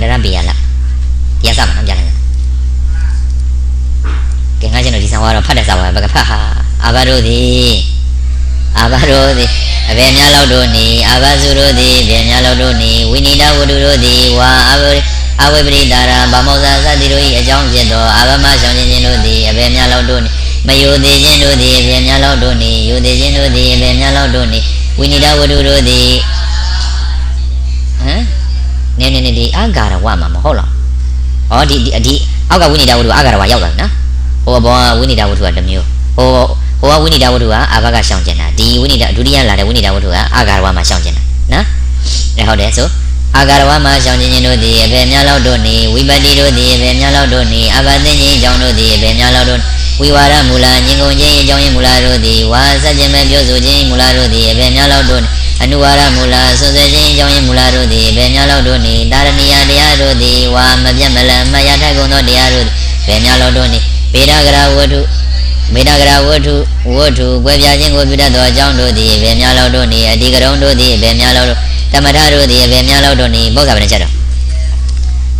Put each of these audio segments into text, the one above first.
န္တရပေရလားပြန်စမှာနော်ပြန်လိုက်ကဲငါကျွန်တော်ဒီဆောင်ကတော့ဖတ်တဲ့ဆောင်ပါဘကဖတ်ဟာအာဘတို့သည်အာဘတို့သည်အဘယ်များလောက်တို့နေအာဘစုတို့သည်ဘယ်များလောက်တို့နေဝိနိဒဝတ္ထုတို့သည်ဝါအဘအဝိပရိဒါရဗမောဇာသတိတို့၏အကြောင်းဖြစ်သောအာဘမရှောင်းခြင်းခြင်းတို့သည်အဘယ်များလောက်တို့နေမယိုသေးခြင်းတို့သည်အဘယ်များလောက်တို့နေယိုသေးခြင်းတို့သည်အဘယ်များလောက်တို့နေဝိနိဒဝတ္ထုတို့သည်ဟမ် နည်းနည်းနည်းဒီအာဂါရဝမှာမဟုတ်လားဟောဒီဒီဒီအောက်ကဝိနိဒဝတ္ထုအာဂါရဝရောက်လာနော်ဟိုဘောကဝိနိဒဝတ္ထုကတစ်မျိုးဟိုဟိုကဝိနိဒဝတ္ထုကအာဘကရှောင်းကျင်တာဒီဝိနိဒဒုတိယလာတဲ့ဝိနိဒဝတ္ထုကအာဂါရဝမှာရှောင်းကျင်တာနော်အဲဟုတ်တယ်ဆိုအာဂါရဝမှာရှောင်းကျင်ခြင်းတို့သည်အဘယ်များလောက်တို့နေဝိပတ္တိတို့သည်အဘယ်များလောက်တို့နေအဘသိခြင်းအကြောင်းတို့သည်အဘယ်များလောက်တို့ဝိဝါဒမူလညင်ကုန်ခြင်းအကြောင်းရင်းမူလတို့သည်ဝါစัจခြင်းမဲ့ပြောဆိုခြင်းမူလတို့သည်အဘယ်များလောက်တို့ အနုဝါဒမူလဆွဆွခြင်းအကြောင်းရင်းမူလတို့သည်အဘယ်များလောက်တို့နေတာရဏီယတရားတို့သည်ဝါမပြတ်မလန်မရထိုက်ကုန်သောတရားတို့ဘယ်များလောက်တို့နေပေဒဂရဝတ္ထုမေတ္တာကရာဝတ္ထုဝတ္ထုကွဲပြားခြင်းကိုပြုတတ်သောအကြောင်းတို့သည်ဘယ်များလောက်တို့နေအတိကရုံတို့သည်ဘယ်များလောက်တို့တမထတို့သည်ဘယ်များလောက်တို့နေပု္ပ္ပာဘယ်နှချက်တော့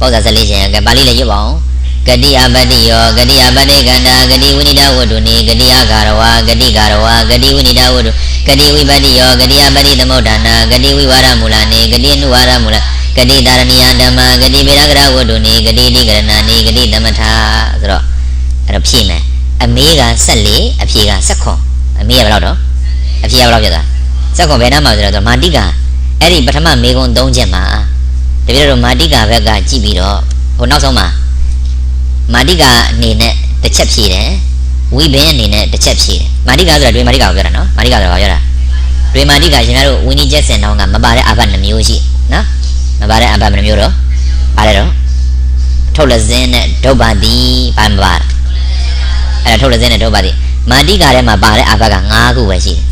ပု္ပ္ပာ14ချက်ကပါဠိလည်းရွတ်ပါအောင် ဂတိအပတ္တိယောဂတိအပတ္တိကန္တာဂတိဝိနိဒဝတ္ထုနေဂတိအဂါရဝါဂတိဂါရဝါဂတိဝိနိဒဝတ္ထုဂတိဝိပတ္တိယောဂတိအပတ္တိသမုဒ္ဒနာဂတိဝိဝါရမူလနေဂတိအနုဝါရမူလဂတိတာရဏိယဓမ္မဂတိဗေဒကရဝတ္ထုနေဂတိတိကရဏနေဂတိသမထဆိုတော့အဲ့တော့ဖြည့်မယ်အမေးက14အဖြေက16အမေးကဘယ်လောက်တော့အဖြေကဘယ်လောက်ဖြစ်သွား16ဘယ်နှမှာဆိုတော့မာတိကအဲ့ဒီပထမမေကုံ3ချက်မှာတပည့်တော်မာတိကဘက်ကကြည့်ပြီးတော့ဟိုနောက်ဆုံးမှာ မာတိကအနေနဲ့တစ်ချက်ဖြေတယ်ဝိဘင်းအနေနဲ့တစ်ချက်ဖြေတယ်မာတိကဆိုတာတွေမာတိကကိုပြောတာနော်မာတိကဆိုတာဘာပြောတာတွေမာတိကရှင်များတို့ဝိနည်းချက်စင်တောင်းကမပါတဲ့အဘနှမျိုးရှိနော်မပါတဲ့အဘနှမျိုးတော့ပါတယ်တော့ထုတ်လက်စင်းနဲ့ဒုဗ္ဗတိဘာမပါတာအဲ့ဒါထုတ်လက်စင်းနဲ့ထုတ်ပါသည်မာတိကာထဲမှာပါတဲ့အာဘက9ခုပဲရှိတယ်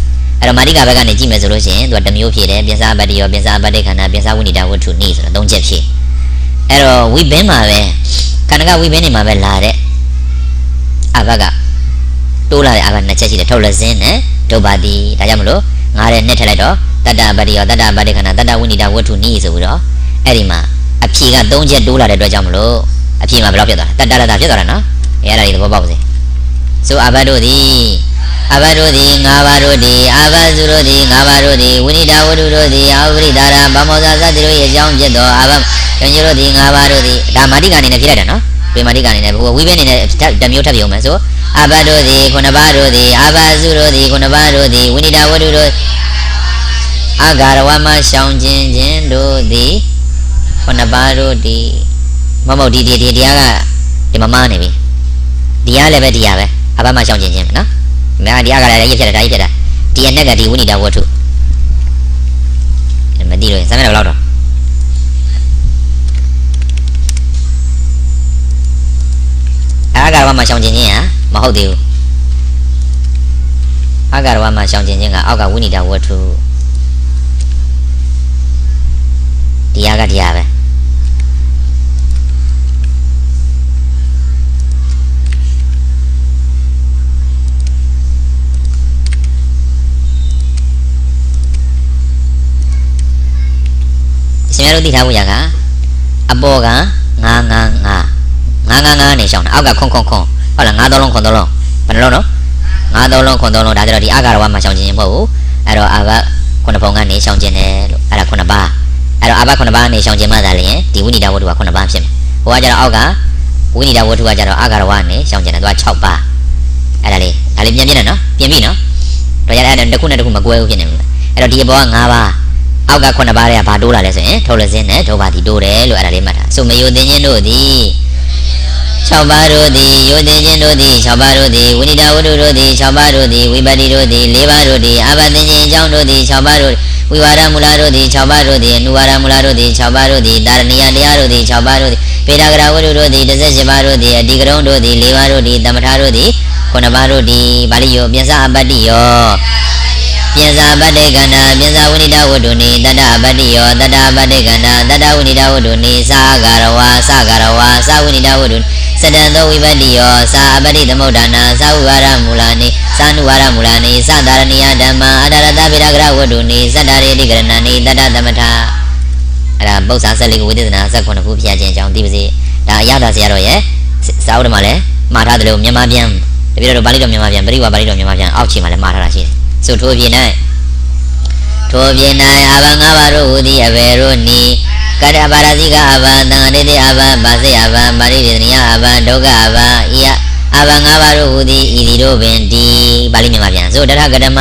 အဲ့တော့မာတိကာဘက်ကနေကြည့်မယ်ဆိုလို့ရှိရင်သူကတစ်မျိုးဖြည့်တယ်ပြင်စာပတ္တိရောပြင်စာပတ္တိခန္ဓာပြင်စာဝိနိဒဝတ္ထုနိဆိုတော့၃ချက်ဖြည့်အဲ့တော့ဝိဘင်းမှာပဲ ခန္ဓာကဝိဘင်းနေမှာပဲလာတဲ့အာဘကတိုးလာတဲ့အာဘနှစ်ချက်ရှိတယ်ထုတ်လက်စင်းနဲ့ထုတ်ပါသည်ဒါကြောင့်မလို့ငါးတဲ့နှစ်ထည့်လိုက်တော့တတ္တပတ္တိရောတတ္တပတ္တိခန္ဓာတတ္တဝိနိဒဝတ္ထုနိဆိုပြီးတော့အဲ့ဒီမှာအဖြေက၃ချက်တိုးလာတဲ့အတွက်ကြောင့်မလို့အဖြေမှာဘယ်လောက်ဖြစ်သွားလဲတတ္တရတာဖြစ်သွားတာနော်အဲ့ဒါလေးသဘောပေါက်ပါစေဆိုအဘတို့သည် အဘတို့သည်ငါးပါးတို့သည်အဘစုတို့သည်ငါးပါးတို့သည်ဝိနိဒဝတ္ထုတို့သည်အာဝိရိဒါရဗမောဇာသတ္တိတို့၏အကြောင်းဖြစ်သောအဘယုံကြည်တို့သည်ငါးပါးတို့သည်ဒါမာတိကအနေနဲ့ဖြစ်လိုက်တာနော်ပြေမာတိကအနေနဲ့ဘုဝိဘင်းအနေနဲ့တစ်မျိုးထပ်ပြုံမယ်ဆိုအဘတို့သည်ခုနှစ်ပါးတို့သည်အဘစုတို့သည်ခုနှစ်ပါးတို့သည်ဝိနိဒဝတ္ထုတို့အာဂါရဝမရှောင်ခြင်းခြင်းတို့သည်ခုနှစ်ပါးတို့သည်မမဟုတ်ဒီဒီဒီတရားကဒီမမနေပြီဒီရလည်းပဲဒီရပဲအဘမရှောင်ကျင်ခြင်းပဲနော်။ မင်းဒီရကလည်းရဖြစ်တယ်ဒါကြီးဖြစ်တာ။ဒီရနဲ့ကဒီဝိနိဒဝတ္ထုမသိလို့စမ်းမတော့လောက်တော့အာဂါရဝမှာရှောင်ကျင်ခြင်းဟာမဟုတ်သေးဘူး။အာဂါရဝမှာရှောင်ကျင်ခြင်းကအောက်ကဝိနိဒဝတ္ထုဒီရကဒီရပဲ။ ရှင်များတို့သိထားဖို့ရကအပေါ်က9 9 9 9 9 9နဲ့ရှောင်းတာအောက်ကခွန်ခွန်ခွန်ဟုတ်လား9သုံးလုံးခွန်သုံးလုံးဘယ်နှလုံးတော့9သုံးလုံးခွန်သုံးလုံးဒါကြတော့ဒီအာဂါရဝမှာရှောင်းခြင်းမဟုတ်ဘူးအဲ့တော့အာဘခုနှစ်ပုံကနေရှောင်းခြင်းတယ်လို့အဲ့ဒါခုနှစ်ပါးအဲ့တော့အာဘခုနှစ်ပါးနေရှောင်းခြင်းမှသာလျှင်ဒီဝိနိဒဝတ္ထုကခုနှစ်ပါးဖြစ်မယ်ဟိုကကျတော့အောက်ကဝိနိဒဝတ္ထုကကျတော့အာဂါရဝနဲ့ရှောင်းခြင်းတယ်သူက6ပါးအဲ့ဒါလေးဒါလေးပြန်ပြနေနော်ပြင်ပြီနော်တော့ရအဲ့ဒါတစ်ခုနဲ့တစ်ခုမကွဲဘူးဖြစ်နေမှာအဲ့တော့ဒီဘောက9ပါး အောက်ကခုနှစ်ပါးတွေကဘာတိုးလာလဲဆိုရင်ထုတ်လက်စင်းနဲ့ဒုဘာတိတိုးတယ်လို့အဲ့ဒါလေးမှတ်ထားဆိုမယိုသိခြင်းတို့သည်6ပါးတို့သည်ယိုသိခြင်းတို့သည်6ပါးတို့သည်ဝိနိဒဝတ္ထုတို့သည်6ပါးတို့သည်ဝိပတ္တိတို့သည်4ပါးတို့သည်အာဘသိခြင်းအကြောင်းတို့သည်6ပါးတို့ဝိဝါဒမူလတို့သည်6ပါးတို့သည်အနုဝါဒမူလတို့သည်6ပါးတို့သည်တာရဏိယတရားတို့သည်6ပါးတို့သည်ပေဒဂရဝတ္ထုတို့သည်18ပါးတို့သည်အတိကရုံတို့သည်4ပါးတို့သည်တမထတို့သည်9ပါးတို့သည်ဗာလိယောပြစ္ဆအပတ္တိယော ပြင်စာပတ္တေကန္နာပြင်စာဝိနိဒဝတ္တုနိတတ္တပတ္တိယောတတ္တပတ္တေကန္နာတတ္တဝိနိဒဝတ္တုနိသာဂရဝါသာဂရဝါသာဝိနိဒဝတ္တုစတံသောဝိပတ္တိယောသာအပတ္တိသမုဒ္ဒနာသာဝိဝါရမူလာနိသာနုဝါရမူလာနိသတာရဏိယဓမ္မာအတရတဗေဒဂရဝတ္တုနိသတ္တရေတိကရဏနိတတ္တသမထအဲ့ဒါပု္ပ္ပာ14ခုဝိသေသနာ18ခုဖျက်ခြင်းအကြောင်းသိပါစေဒါအရသာဆရာတော်ရဲ့စာအုပ်ထဲမှာလည်းမှားထားတယ်လို့မြန်မာပြန်တပည့်တော်ပါဠိတော်မြန်မာပြန်ပရိဝါပါဠိတော်မြန်မာပြန်အောက်ခြေမှာလည်းမှားထားတာရှိတယ် ဆိုထို့ပြင်၌ထို့ပြင်၌အဘငါးပါးတို့ဟူသည်အဘယ်တို့နီကတ္တပါရဇိကအဘသံဃတိတိအဘပါစိအဘပါရိဒေသနိယအဘဒုက္ခအဘဤယအဘငါးပါးတို့ဟူသည်ဤသည်တို့ပင်ဒီပါဠိမြန်မာပြန်ဆိုတထကဓမ္မ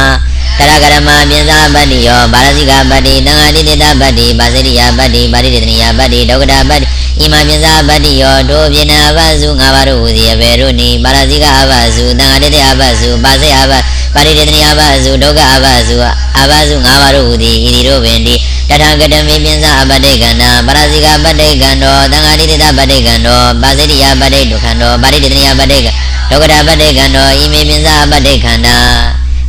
တရကရမပြင်စာပတ္တိယောပါရဇိကပတ္တိသံဃာတိတိတပတ္တိပါစိရိယပတ္တိပါရိဒေသနိယပတ္တိဒုက္ခတပတ္တိဣမပြင်စာပတ္တိယောတို့ပြင်းအဘစုငါးပါးတို့ဟူသည်အဘယ်တို့နီပါရဇိကအဘစုသံဃာတိတိအဘစုပါစိအဘ ပါရိဒေသနိယအဘစုဒုက္ခအဘစုအဘစုငါးပါးတို့ဟူသည်ဤသည်တို့ပင်ဒီတထကတမေပြင်စာပတ္တိကန္နာပါရဇိကပတ္တိကန္တောသံဃာတိတိတပတ္တိကန္တောပါစိရိယပတ္တိဒုက္ခန္တောပါရိဒေသနိယပတ္တိကဒုက္ခတပတ္တိကန္တောဣမေပြင်စာပတ္တိခန္ဓာ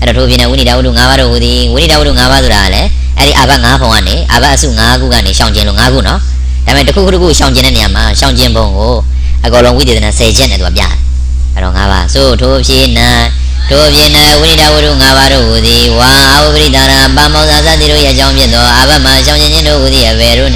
အဲ့တော့ထို့ပြင်ဝိနိဒဝတ္ထု၅ပါးတို့ဟူသည်ဝိနိဒဝတ္ထု၅ပါးဆိုတာကလည်းအဲ့ဒီအဘ၅ဘုံကနေအဘအစု၅ခုကနေရှောင်ကျင်လို့၅ခုနော်ဒါပေမဲ့တစ်ခုခုတစ်ခုရှောင်ကျင်တဲ့နေရာမှာရှောင်ကျင်ဘုံကိုအကောလုံးဝိသေသနာ10ချက်နဲ့သူကပြတယ်အဲ့တော့၅ပါးဆိုထို့ဖြစ်၌ ထို့ဖြစ်၌ဝိနိဒဝတ္ထု၅ပါးတို့ဟူသည်ဝါအဝပရိဒါရပါမောဇာသတိတို့ရဲ့အကြောင်းဖြစ်သောအဘမှာရှောင်ကျင်ခြင်းတို့ဟူသည်အဘယ်တို့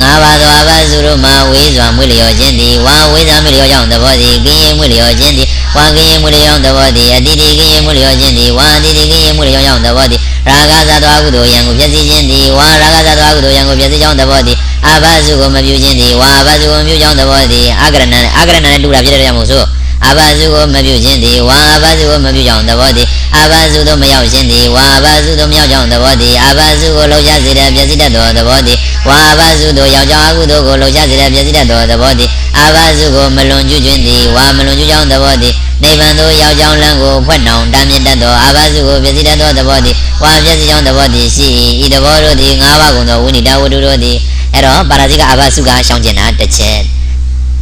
ငါးပါးသောအဘစုတို့မှာဝေးစွာမွေလျော်ခြင်းသည်ဝါဝေးစွာမွေလျော်ကြောင့်သဘောသည်ကင်းရင်မွေလျော်ခြင်းသည်ဝါကင်းရင်မွေလျော်သဘောသည်အတိတိကင်းရင်မွေလျော်ခြင်းသည်ဝါအတိတိကင်းရင်မွေလျော်ကြောင့်သဘောသည်ရာဂသတ္တဝကုသိုလ်ယံကိုပြည့်စည်ခြင်းသည်ဝါရာဂသတ္တဝကုသိုလ်ယံကိုပြည့်စည်ကြောင်းသဘောသည်အဘစုကိုမပြုခြင်းသည်ဝါအဘစုကိုမပြုကြောင်းသဘောသည်အကရဏနဲ့အကရဏနဲ့တူတာဖြစ်တဲ့ကြောင့်မို့ဆို အဘစုကိုမပြုခြင်းသည်ဝါအဘစုကိုမပြုကြောင်းသဘောသည်အဘစုသို့မရောက်ခြင်းသည်ဝါအဘစုသို့မရောက်ကြောင်းသဘောသည်အဘစုကိုလှုပ်ရှားစေတဲ့ပြည့်စည်တတ်သောသဘောသည်ဝါအဘစုသို့ရောက်ကြောင်းအကုသိုလ်ကိုလှုပ်ရှားစေတဲ့ပြည့်စည်တတ်သောသဘောသည်အဘစုကိုမလွန်ကျူးခြင်းသည်ဝါမလွန်ကျူးကြောင်းသဘောသည်နိဗ္ဗာန်သို့ရောက်ကြောင်းလမ်းကိုဖွက်နှောင်တမ်းမြင့်တတ်သောအဘစုကိုပြည့်စည်တတ်သောသဘောသည်ဝါပြည့်စည်ကြောင်းသဘောသည်ရှိ၏ဤသဘောတို့သည်၅ပါးကုန်သောဝိနိဒဝတ္ထုတို့သည်အဲ့တော့ပါရဇိကအဘစုကရှောင်ကျင်တာတစ်ချက်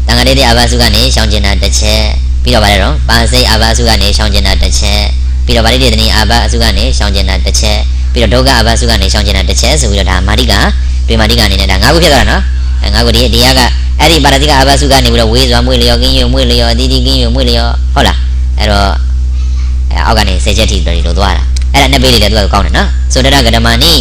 တန်ခါလေးတဲ့အဘစုကနေရှောင်ကျင်တာတစ်ချက်ပြီးတော့ဗါလဲတော့ပါစိတ်အဘစုကနေရှောင်ကျင်တာတစ်ချက်ပြီးတော့ဗါလိတေတနီအဘစုကနေရှောင်ကျင်တာတစ်ချက်ပြီးတော့ဒုက္ခအဘစုကနေရှောင်ကျင်တာတစ်ချက်ဆိုပြီးတော့ဒါမာတိကတွေ့မာတိကအနေနဲ့ဒါ၅ခုဖြစ်သွားတာနော်အဲ၅ခုဒီတရားကအဲ့ဒီပါရဇိကအဘစုကနေပြီးတော့ဝေးစွာမွေးလျော်ကင်းရွမွေးလျော်အတီးတီးကင်းရွမွေးလျော်ဟုတ်လားအဲ့တော့အဲအောက်ကနေ၁၀ချက်ထိတော်လို့သွားတာအဲ့ဒါနှစ်ပေးလေးလည်းသူကကောင်းတယ်နော်ဆိုတရကဓမ္မနိ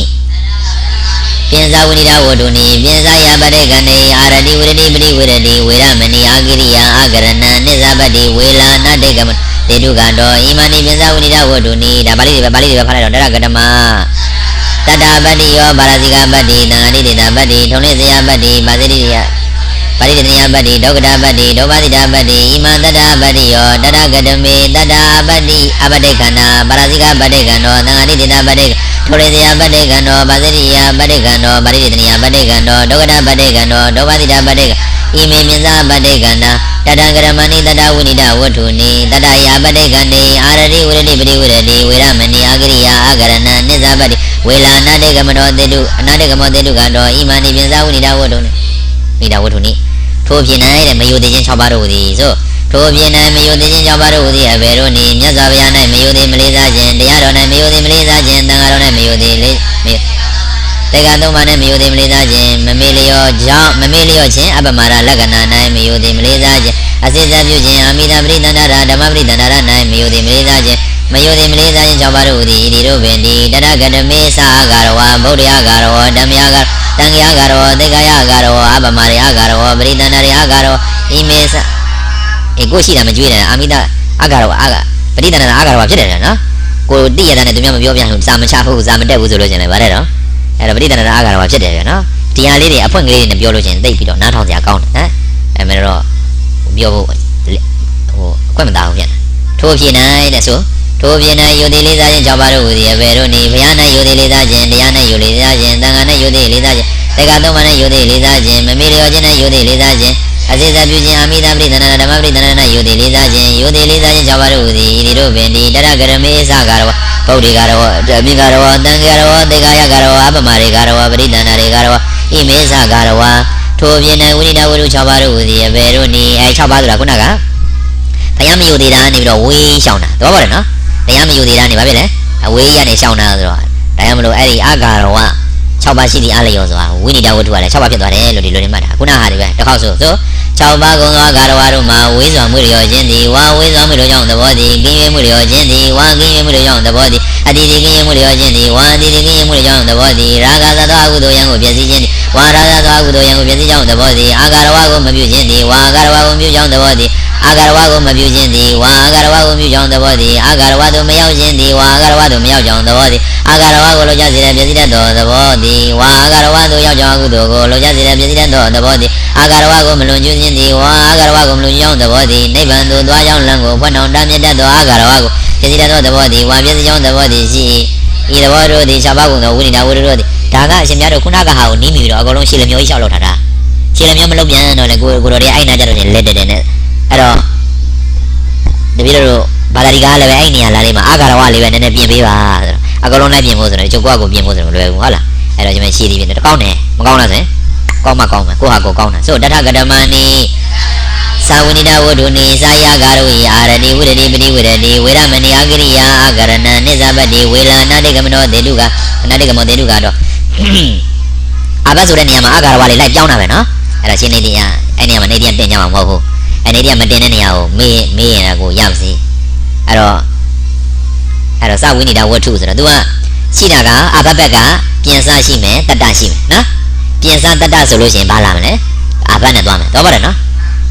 ပြင်ဇာဝိနိဒဝတ္တုနိပြင်ဇာယ ပတေကနေအာရတိဝရတိပရိဝရတိဝေရမဏိအာဂိရိယအာဂရဏံနိဇာပတိဝေလာနတေကမတေတုကတော့ဣမဏိပြင်ဇာဝိနိဒဝတ္တုနိဒါပါဠိတွေပဲပါဠိတွေပဲဖတ်လိုက်တော့တရကဓမ္မတတပတ္တိယောပါရဇိကပတ္တိသံဃာတိတေတပတ္တိထုံနေဇယပတ္တိပါစိတိယ ပါရိတနိယပတ္တိဒုက္ခတာပတ္တိဒုပတိတာပတ္တိဣမံတတပတ္တိယောတတကတမေတတပတ္တိအပတ္တိခန္ဓာပါရဇိကပတ္တိခန္ဓောသံဃာတိတေတပတ္တိထိုရေဇယပတ္တိခန္ဓောပါစိရိယပတ္တိခန္ဓောပါရိတနိယပတ္တိခန္ဓောဒုက္ခတာပတ္တိခန္ဓောဒုပတိတာပတ္တိဣမေမြဇာပတ္တိခန္ဓာတတကရမဏိတတဝိနိဒဝတ္ထုနိတတယပတ္တိခန္နေအာရတိဝရတိပရိဝရတိဝေရမဏိအာဂရိယအာဂရဏနိဇာပတ္တိဝေလာနာတေကမနောတေတုအနာတေကမောတေတုကတော့ဣမဏိပြင်ဇာဝိနိဒဝတ္ထုနိမိဒဝတ္ထုနိ ထို့ပြင်၌တဲ့မယုသေးခြင်း၆ပါးတို့သည်ဆိုထို့ပြင်၌မယုသေးခြင်း၆ပါးတို့သည်အဘယ်တို့နည်းမြတ်စွာဘုရား၌မယုသေးမလေးစားခြင်းတရားတော်၌မယုသေးမလေးစားခြင်းသံဃာတော်၌မယုသေးလေးတေကသုံးပါး၌မယုသေးမလေးစားခြင်းမမေလျောကြောင့်မမေလျောခြင်းအပမရလက္ခဏာ၌မယုသေးမလေးစားခြင်းအစစ်စပ်ပြုခြင်းအမိတာပရိသန္တရာဓမ္မပရိသန္တရာ၌မယုသေးမလေးစားခြင်းမယုသေးမလေးစားခြင်း၆ပါးတို့သည်ဤတို့ပင်ဒီတရကတမေသာအာဂရဝဗုဒ္ဓအာဂရဝဓမ္မအာဂရ တံဃာအာဂရဝသေကယအာဂရဝအပမရိအာဂရဝပရိသန္တရိအာဂရဝဣမေသအေကိုရှိတာမကြွေးတယ်အာမိတာအာဂရဝအာဂပရိသန္တရာအာဂရဝဖြစ်တယ်နော်ကိုတိရတဲ့နဲ့သူများမပြောပြဘူးဇာမချဘူးဇာမတက်ဘူးဆိုလို့ရှင်လည်းဗါတဲ့တော့အဲ့တော့ပရိသန္တရာအာဂရဝဖြစ်တယ်ဗျနော်တရားလေးတွေအဖွင့်ကလေးတွေနဲ့ပြောလို့ရှင်သိပြီးတော့နားထောင်စရာကောင်းတယ်ဟမ်အဲ့မဲ့တော့ပြောဖို့ဟိုအခွင့်မသာဘူးပြန်ထို့ဖြစ်နိုင်တဲ့ဆို ထိုပြင်၌ယုတိလေးစားခြင်းကြောင့်ပါတို့ဟူသည်အဘယ်တို့နည်းဘုရား၌ယုတိလေးစားခြင်းတရား၌ယုတိလေးစားခြင်းသံဃာ၌ယုတိလေးစားခြင်းတေကသုံးပါး၌ယုတိလေးစားခြင်းမမေလျောခြင်း၌ယုတိလေးစားခြင်းအစေစပြုခြင်းအမိသပရိသနာဓမ္မပရိသနာ၌ယုတိလေးစားခြင်းယုတိလေးစားခြင်းကြောင့်ပါတို့ဟူသည်ဤတို့ပင်ဒီတရကရမေသကာရဝဗုဒ္ဓေကာရဝအမိကာရဝတံဃာရဝတေကာယကာရဝအပမရေကာရဝပရိသနာရေကာရဝဣမေသကာရဝထိုပြင်၌ဝိနိဒဝရု6ပါးတို့ဟူသည်အဘယ်တို့နည်းအဲ6ပါးဆိုတာခုနကဘုရားမယုတိတာနေပြီးတော့ဝေးရှောင်းတာတော့ပါတယ်နော် တရားမယူသေးတာနေပါပြီလေအဝေးရနေရှောင်းတာဆိုတော့ဒါကြောင့်မလို့အဲ့ဒီအာဂါရောက6ပါးရှိသည့်အလျော်ဆိုတာဝိနိဒဝတ္ထုကလည်း6ပါးဖြစ်သွားတယ်လို့ဒီလိုနေမှတ်တာခုနဟာဒီပဲတစ်ခေါက်ဆိုဆို6ပါးကုံသောအာဂါရဝါတို့မှာဝေးစွာမှုလျော်ခြင်းသည်ဝါဝေးစွာမှုလျော်ကြောင့်သဘောသည်ကင်းရွေးမှုလျော်ခြင်းသည်ဝါကင်းရွေးမှုလျော်ကြောင့်သဘောသည်အတိတိကင်းမှုလျောခြင်းသည်ဝါအတိတိကင်းမှုလျောင်းသဘောသည်ရာဂသသောအကုသိုလ်ယံကိုပြည့်စည်ခြင်းသည်ဝါရာဂသောအကုသိုလ်ယံကိုပြည့်စည်ကြောင်းသဘောသည်အာဂရဝကိုမပြုခြင်းသည်ဝါအာဂရဝကိုပြုကြောင်းသဘောသည် အာဂရဝကိုမပြုခြင်းသည်ဝါအာဂရဝကိုပြုကြောင်းသဘောသည်အာဂရဝသို့မရောက်ခြင်းသည်ဝါအာဂရဝသို့မရောက်ကြောင်းသဘောသည်အာဂရဝကိုလိုချစေတဲ့ပြည့်စည်တတ်သောသဘောသည်ဝါအာဂရဝသို့ရောက်ကြောင်းအကုသိုလ်ကိုလိုချစေတဲ့ပြည့်စည်တတ်သောသဘောသည်အာဂရဝကိုမလွန်ကျူးခြင်းသည်ဝါအာဂရဝကိုမလွန်ကျူးကြောင်းသဘောသည်နိဗ္ဗာန်သို့သွားကြောင်းလမ်းကိုဖွင့်အောင်တားမြစ်တတ်သောအာဂရဝကိုပြည့်စည်တတ်သောသဘောသည်ဝါပြည့်စည်ကြောင်းသဘောသည်ရှိဤသဘောတို့သည်၆ပါးကုန်သောဝိနိဒဝိရတို့သည်ဒါကအရှင်များတို့ခုနကဟာကိုနီးမိပြီးတော့အကုန်လုံးရှေ့လက်မျိုးကြီးလျှောက်လောက်ထားတာရှေ့လက်မျိုးမလုပ်ပြန်တော့လေကိုကိုတော်တွေအဲ့နာကြတော့လက်တက်တယ်နဲ့ အဲ့တော့တပည့်တော်တို့ဘာသာဒီကားလည်းပဲအဲ့နေရာလာလေးမှာအာဂရဝလေးပဲနည်းနည်းပြင်ပေးပါဆိုတော့အကုန်လုံးလိုက်ပြင်ဖို့ဆိုတော့ကျုပ်ကကိုပြင်ဖို့ဆိုတော့လွယ်ဘူးဟုတ်လားအဲ့တော့ကျွန်မရှေ့ဒီပြင်တော့ကောင်းတယ်မကောင်းလားဆိုရင်ကောင်းမှကောင်းမယ်ကိုဟာကိုကောင်းတာဆိုတထကဓမ္မနီသာဝိနိဒဝတ္ထုနိသာယကာရုယအာရတိဝိရတိပတိဝိရတိဝေရမဏိအဂရိယာအာဂရဏနိဇဘတိဝေလာနာတိကမနောတေတုကအနာတိကမောတေတုကတော့အာဘတ်ဆိုတဲ့နေရာမှာအာဂရဝလေးလိုက်ပြောင်းတာပဲနော်အဲ့တော့ရှင်းနေတရားအဲ့နေရာမှာနေတရားတင်ကြမှာမဟုတ်ဘူး အဲ့နေတရားမတင်တဲ့နေရာကိုမေးမေးရင်ကိုရပါစေအဲ့တော့အဲ့တော့သဝိနိဒဝတ္ထုဆိုတော့ तू ကရှိတာကအာဘတ်ဘက်ကပြင်စရှိမယ်တတ္တရှိမယ်နော်ပြင်စတတ္တဆိုလို့ရှိရင်ဘာလာမလဲအာဘတ်နဲ့သွားမယ်တော့ပါတယ်နော်